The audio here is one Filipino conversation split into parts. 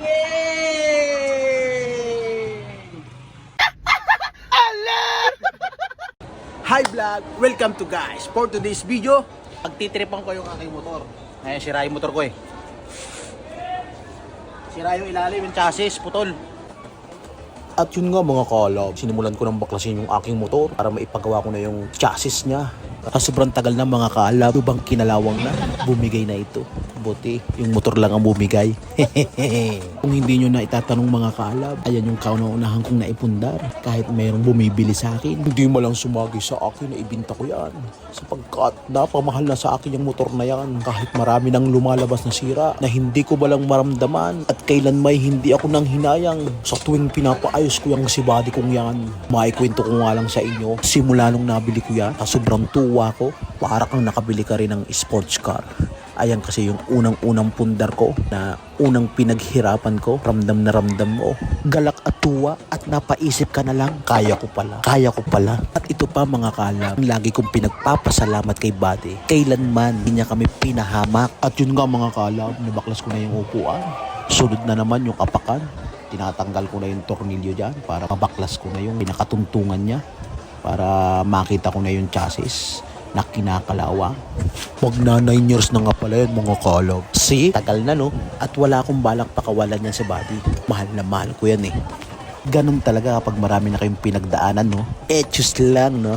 Yay! Hi vlog! Welcome to guys! For today's video, pagtitripan ko yung aking motor. Ngayon, sira yung motor ko eh. Sira yung ilalim, yung chassis, putol. At yun nga mga kalab, sinimulan ko ng baklasin yung aking motor para maipagawa ko na yung chassis niya. At sobrang tagal na mga kalab, bang kinalawang na, bumigay na ito. Buti, yung motor lang ang bumigay. Kung hindi nyo na itatanong mga kalab, ayan yung kauna-unahan kong naipundar. Kahit mayroong bumibili sa akin, hindi mo lang sumagi sa akin na ibinta ko yan. Sapagkat napamahal na sa akin yung motor na yan. Kahit marami nang lumalabas na sira na hindi ko balang maramdaman at kailan may hindi ako nang hinayang sa tuwing pinapaayos ko yung si body kong yan. Maikwento ko nga lang sa inyo, simula nung nabili ko yan, sobrang tuwa ko, para kang nakabili ka rin ng sports car. Ayan kasi yung unang-unang pundar ko na unang pinaghirapan ko, ramdam na ramdam mo. Galak at tuwa at napaisip ka na lang, kaya ko pala, kaya ko pala. At ito pa mga kalam, lagi kong pinagpapasalamat kay Buddy. Kailanman hindi niya kami pinahamak. At yun nga mga kalam, nabaklas ko na yung upuan. Sunod na naman yung apakan. Tinatanggal ko na yung tornilyo dyan para mabaklas ko na yung pinakatuntungan niya para makita ko na yung chassis na kinakalawang. Mag na 9 years na nga pala yun mga kalog. See? Tagal na no? At wala akong balak pakawalan yan sa body. Mahal na mahal ko yan eh. Ganun talaga kapag marami na kayong pinagdaanan no? Etus lang no?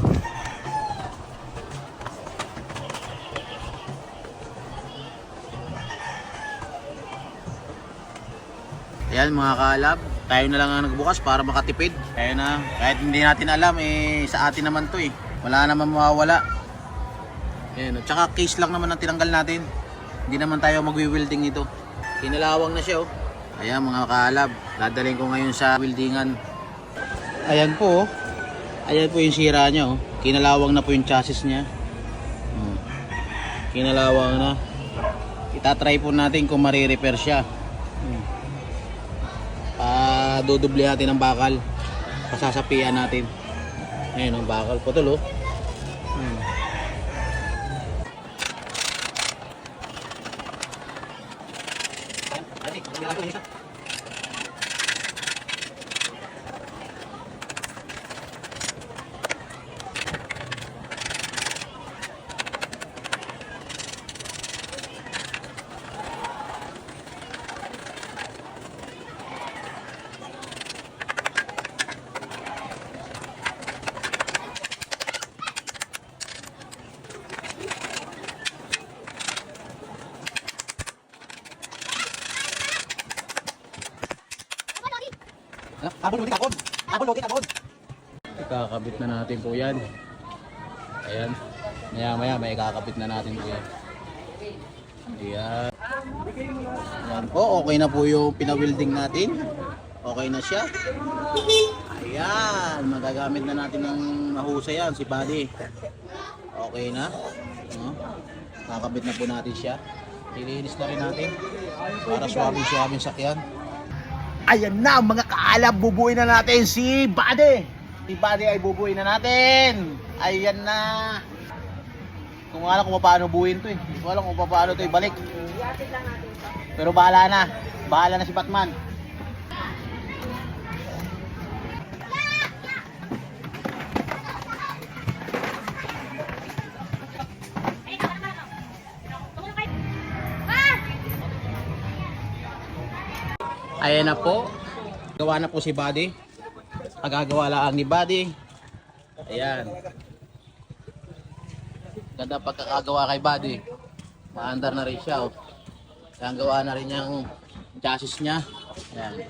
Ayan mga kalab, tayo na lang ang nagbukas para makatipid. Kaya na, kahit hindi natin alam, eh, sa atin naman to eh. Wala naman mawawala. Ayan, at saka case lang naman ang tinanggal natin. Hindi naman tayo magwi-welding nito. Kinalawang na siya oh. Ayan mga kalab, dadalhin ko ngayon sa weldingan. Ayan po oh. Ayan po yung sira niya oh. Kinalawang na po yung chassis niya. Hmm. Kinalawang na. Itatry po natin kung marirepair siya. Hmm pa dudubli natin ang bakal pasasapian natin ayun ang bakal putol oh 来个铃 Abon ulit abon! Abon ulit abon! ikakabit na natin po yan. Ayan. Maya maya may ikakabit na natin po yan. Ayan. Ayan po okay na po yung pinawilding natin. Okay na siya. Ayan magagamit na natin ng mahusay yan si buddy. Okay na. No? kakabit na po natin siya. Ilinis na rin natin para swabing sakyan Ayan na mga kaalab, bubuin na natin si Buddy. Si Buddy ay bubuin na natin. Ayan na. Kung alam kung paano buuin to eh. Kung alam kung paano to ibalik. Pero bahala na. Bahala na si Batman. Ayan na po. Gawa na po si Buddy. Pagagawa lang ni Buddy. Ayan. Ganda pagkakagawa kay Buddy. Maandar na rin siya. Oh. Kaya gawa na rin yung chassis niya. Ayan.